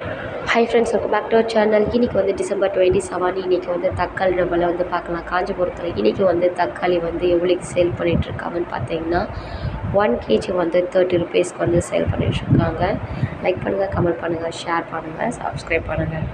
Hi friends welcome back to our channel இன்றைக்கி வந்து December twenty seven இன்றைக்கி வந்து தக்காளி நம்மள வந்து பார்க்கலாம். காஞ்சிபுரத்தில் இன்றைக்கி வந்து தக்காளி வந்து எவ்வளோக்கு சேல் பண்ணிகிட்ருக்காங்கன்னு பார்த்தீங்கன்னா ஒன் கேஜி வந்து தேர்ட்டி ருபீஸ்க்கு வந்து சேல் பண்ணிகிட்ருக்காங்க லைக் பண்ணுங்கள் கமெண்ட் பண்ணுங்கள் ஷேர் பண்ணுங்கள் சப்ஸ்கிரைப் பண்ணுங்கள்